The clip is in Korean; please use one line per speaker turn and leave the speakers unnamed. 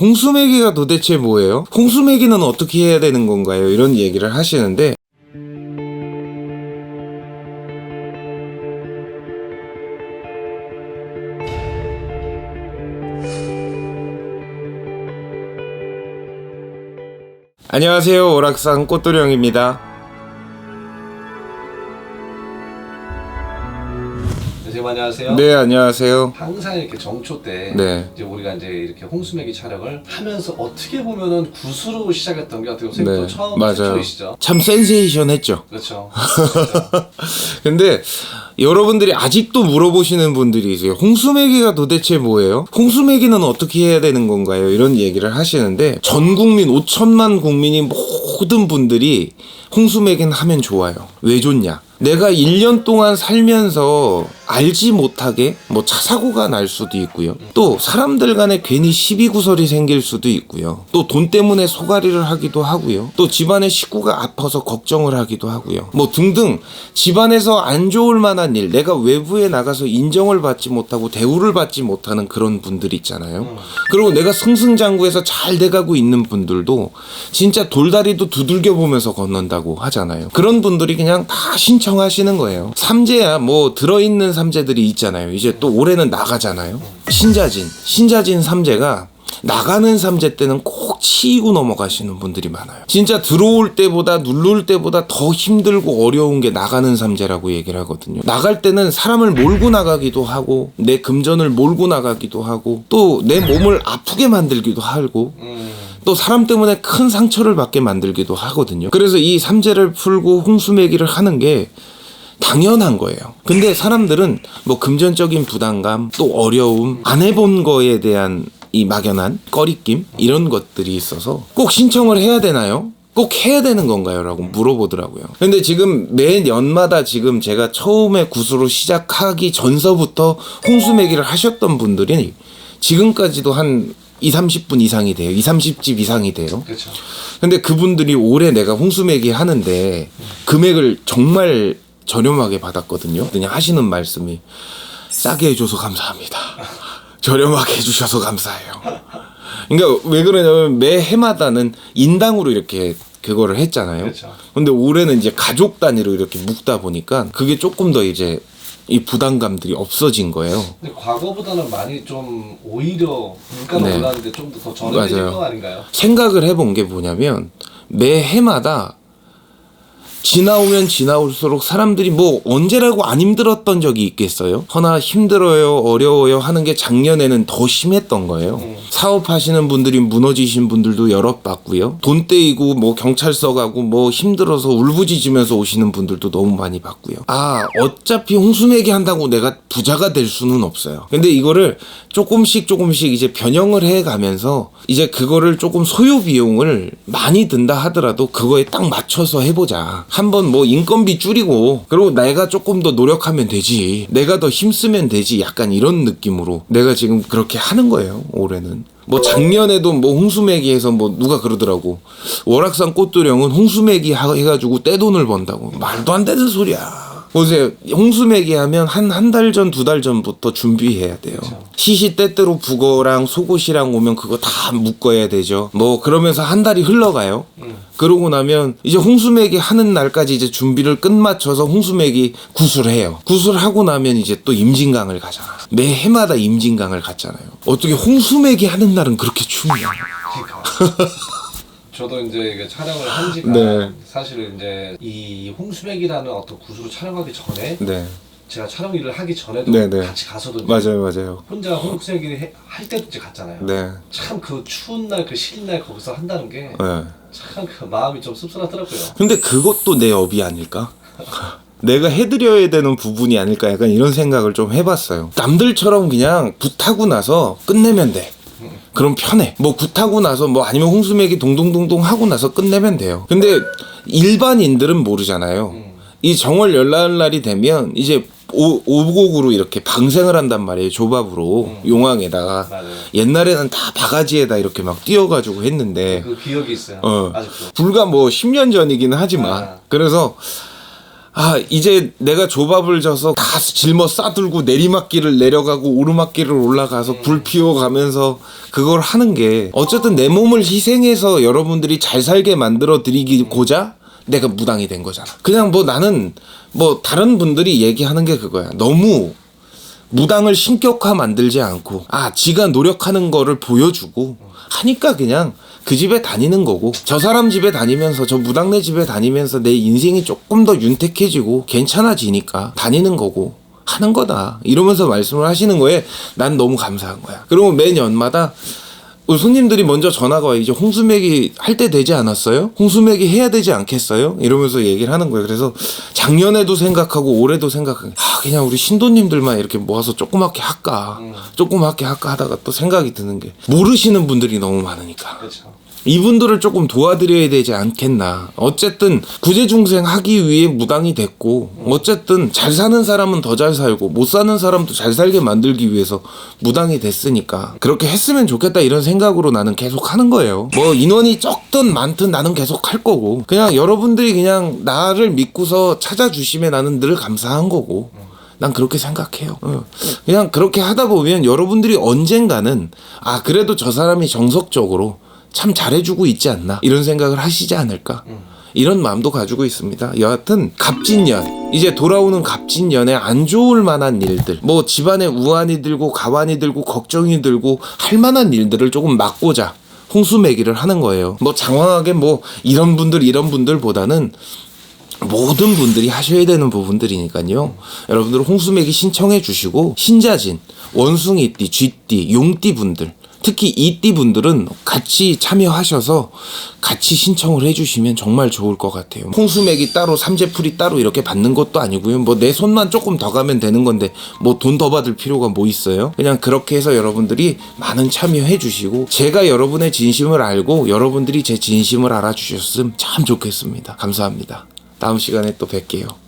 홍수매기가 도대체 뭐예요? 홍수매기는 어떻게 해야 되는 건가요? 이런 얘기를 하시는데 안녕하세요. 오락산 꽃도령입니다.
안녕하세요.
네, 안녕하세요.
항상 이렇게 정초 때
네.
이제 우리가 이제 이렇게 홍수매기 촬영을 하면서 어떻게 보면은 구수로 시작했던 게 어떻게 보면
네,
또 처음
맞아요.
최초이시죠.
참 센세이션 했죠.
그렇죠. 진짜.
근데 여러분들이 아직도 물어보시는 분들이 있어요. 홍수매기가 도대체 뭐예요? 홍수매기는 어떻게 해야 되는 건가요? 이런 얘기를 하시는데 전 국민 5천만 국민이 모든 분들이 홍수매기는 하면 좋아요. 왜 좋냐? 내가 1년 동안 살면서 알지 못하게 뭐 차 사고가 날 수도 있고요. 또 사람들 간에 괜히 시비 구설이 생길 수도 있고요. 또 돈 때문에 소가리를 하기도 하고요. 또 집안의 식구가 아파서 걱정을 하기도 하고요. 뭐 등등 집안에서 안 좋을 만한 일, 내가 외부에 나가서 인정을 받지 못하고 대우를 받지 못하는 그런 분들 있잖아요. 그리고 내가 승승장구해서 잘 돼가고 있는 분들도 진짜 돌다리도 두들겨 보면서 건넌다고 하잖아요. 그런 분들이 그냥 다 신청 하시는 거예요. 삼재야 뭐 들어있는 삼재들이 있잖아요. 이제 또 올해는 나가잖아요. 신자진, 신자진 삼재가 나가는 삼재 때는 꼭 치이고 넘어가시는 분들이 많아요. 진짜 들어올 때보다 누를 때보다 더 힘들고 어려운 게 나가는 삼재라고 얘기를 하거든요. 나갈 때는 사람을 몰고 나가기도 하고 내 금전을 몰고 나가기도 하고 또 내 몸을 아프게 만들기도 하고
음,
또 사람 때문에 큰 상처를 받게 만들기도 하거든요. 그래서 이 삼재를 풀고 홍수매기를 하는 게 당연한 거예요. 근데 사람들은 뭐 금전적인 부담감, 또 어려움, 안 해본 거에 대한 이 막연한 꺼리낌 이런 것들이 있어서 꼭 신청을 해야 되나요? 꼭 해야 되는 건가요? 라고 물어보더라고요. 근데 지금 매 년마다 지금 제가 처음에 구수로 시작하기 전서부터 홍수매기를 하셨던 분들이 지금까지도 한 2, 30분 이상이 돼요. 2, 30집 이상이 돼요.
그렇죠.
근데 그분들이 올해 내가 홍수매기 하는데 금액을 정말 저렴하게 받았거든요. 그냥 하시는 말씀이 싸게 해줘서 감사합니다. 저렴하게 해주셔서 감사해요. 그러니까 왜 그러냐면 매 해마다는 인당으로 이렇게 그거를 했잖아요.
그렇죠.
근데 올해는 이제 가족 단위로 이렇게 묶다 보니까 그게 조금 더 이제 이 부담감들이 없어진 거예요.
근데 과거보다는 많이 좀 오히려 물가가
네.
올랐는데 좀 더 저렴해진
맞아요.
거 아닌가요?
생각을 해본 게 뭐냐면 매 해마다 지나오면 지나올수록 사람들이 뭐 언제라고 안 힘들었던 적이 있겠어요? 허나 힘들어요, 어려워요 하는 게 작년에는 더 심했던 거예요. 사업하시는 분들이 무너지신 분들도 여럿 봤고요. 돈 떼이고 뭐 경찰서 가고 뭐 힘들어서 울부짖으면서 오시는 분들도 너무 많이 봤고요. 아, 어차피 홍수매기 한다고 내가 부자가 될 수는 없어요. 근데 이거를 조금씩 조금씩 이제 변형을 해 가면서 이제 그거를 조금 소요 비용을 많이 든다 하더라도 그거에 딱 맞춰서 해보자. 한번 뭐 인건비 줄이고 그리고 내가 조금 더 노력하면 되지. 내가 더 힘쓰면 되지. 약간 이런 느낌으로 내가 지금 그렇게 하는 거예요. 올해는. 뭐 작년에도 뭐 홍수매기해서 뭐 누가 그러더라고. 월악산 꽃도령은 홍수매기 하- 해가지고 떼돈을 번다고. 말도 안 되는 소리야. 보세요. 홍수매기 하면 한 한 달 전, 두 달 전부터 준비해야 돼요. 시시때때로 북어랑 속옷이랑 오면 그거 다 묶어야 되죠. 뭐 그러면서 한 달이 흘러가요. 그러고 나면 이제 홍수매기 하는 날까지 이제 준비를 끝마쳐서 홍수매기 구술해요. 구술하고 나면 이제 또 임진강을 가잖아. 매 해마다 임진강을 갔잖아요. 어떻게 홍수매기 하는 날은 그렇게 춥냐?
저도 이제 촬영을 한 지가
네.
사실 이제 이 홍수맥이라는 어떤 구수로 촬영하기 전에
네.
제가 촬영 일을 하기 전에도
네, 네.
같이 가서도 이제
맞아요, 맞아요.
혼자 홍수맥이 할 때도 이제 갔잖아요.
네.
참 그 추운 날 그 시린 날 거기서 한다는 게
네.
참 그 마음이 좀 씁쓸하더라고요.
근데 그것도 내 업이 아닐까? 내가 해드려야 되는 부분이 아닐까 약간 이런 생각을 좀 해봤어요. 남들처럼 그냥 굿하고 나서 끝내면 돼. 그럼 편해. 뭐 굿하고 나서 뭐 아니면 홍수맥이 동동동동 하고 나서 끝내면 돼요. 근데 일반인들은 모르잖아요. 이 정월 열날 날이 되면 이제 오, 오곡으로 이렇게 방생을 한단 말이에요. 조밥으로 용왕에다가
맞아요.
옛날에는 다 바가지에다 이렇게 막 띄워가지고 했는데
그 기억이 있어요.
어.
아직도.
불과 뭐 10년 전이기는 하지만
아.
그래서 아 이제 내가 조밥을 져서 다 짊어 싸들고 내리막길을 내려가고 오르막길을 올라가서 불 피워가면서 그걸 하는 게 어쨌든 내 몸을 희생해서 여러분들이 잘 살게 만들어 드리기고자 내가 무당이 된 거잖아. 그냥 뭐 나는 뭐 다른 분들이 얘기하는 게 그거야. 너무 무당을 신격화 만들지 않고 아 지가 노력하는 거를 보여주고 하니까 그냥 그 집에 다니는 거고 저 사람 집에 다니면서 저 무당네 집에 다니면서 내 인생이 조금 더 윤택해지고 괜찮아지니까 다니는 거고 하는 거다. 이러면서 말씀을 하시는 거에 난 너무 감사한 거야. 그리고 매년마다 우리 손님들이 먼저 전화가 와 이제 홍수맥이 할 때 되지 않았어요? 홍수맥이 해야 되지 않겠어요? 이러면서 얘기를 하는 거예요. 그래서 작년에도 생각하고 올해도 생각하고 아 그냥 우리 신도님들만 이렇게 모아서 조그맣게 할까 조그맣게 할까 하다가 또 생각이 드는 게 모르시는 분들이 너무 많으니까
그렇죠.
이분들을 조금 도와드려야 되지 않겠나. 어쨌든 구제중생 하기 위해 무당이 됐고, 어쨌든 잘 사는 사람은 더 잘 살고, 못 사는 사람도 잘 살게 만들기 위해서 무당이 됐으니까, 그렇게 했으면 좋겠다 이런 생각으로 나는 계속 하는 거예요. 뭐 인원이 적든 많든 나는 계속 할 거고, 그냥 여러분들이 그냥 나를 믿고서 찾아주시면 나는 늘 감사한 거고, 난 그렇게 생각해요. 어. 그냥 그렇게 하다 보면 여러분들이 언젠가는 아 그래도 저 사람이 정석적으로 참 잘해주고 있지 않나 이런 생각을 하시지 않을까 이런 마음도 가지고 있습니다. 여하튼 갑진년 이제 돌아오는 갑진년에 안 좋을 만한 일들 뭐 집안에 우환이 들고 가환이 들고 걱정이 들고 할 만한 일들을 조금 막고자 홍수매기를 하는 거예요. 뭐 장황하게 뭐 이런 분들 이런 분들보다는 모든 분들이 하셔야 되는 부분들이니까요. 여러분들 홍수맥이 신청해 주시고 신자진, 원숭이띠, 쥐띠, 용띠 분들 특히 이띠 분들은 같이 참여하셔서 같이 신청을 해주시면 정말 좋을 것 같아요. 홍수맥이 따로 삼재풀이 따로 이렇게 받는 것도 아니고요. 뭐 내 손만 조금 더 가면 되는 건데 뭐 돈 더 받을 필요가 뭐 있어요? 그냥 그렇게 해서 여러분들이 많은 참여해 주시고 제가 여러분의 진심을 알고 여러분들이 제 진심을 알아주셨으면 참 좋겠습니다. 감사합니다. 다음 시간에 또 뵐게요.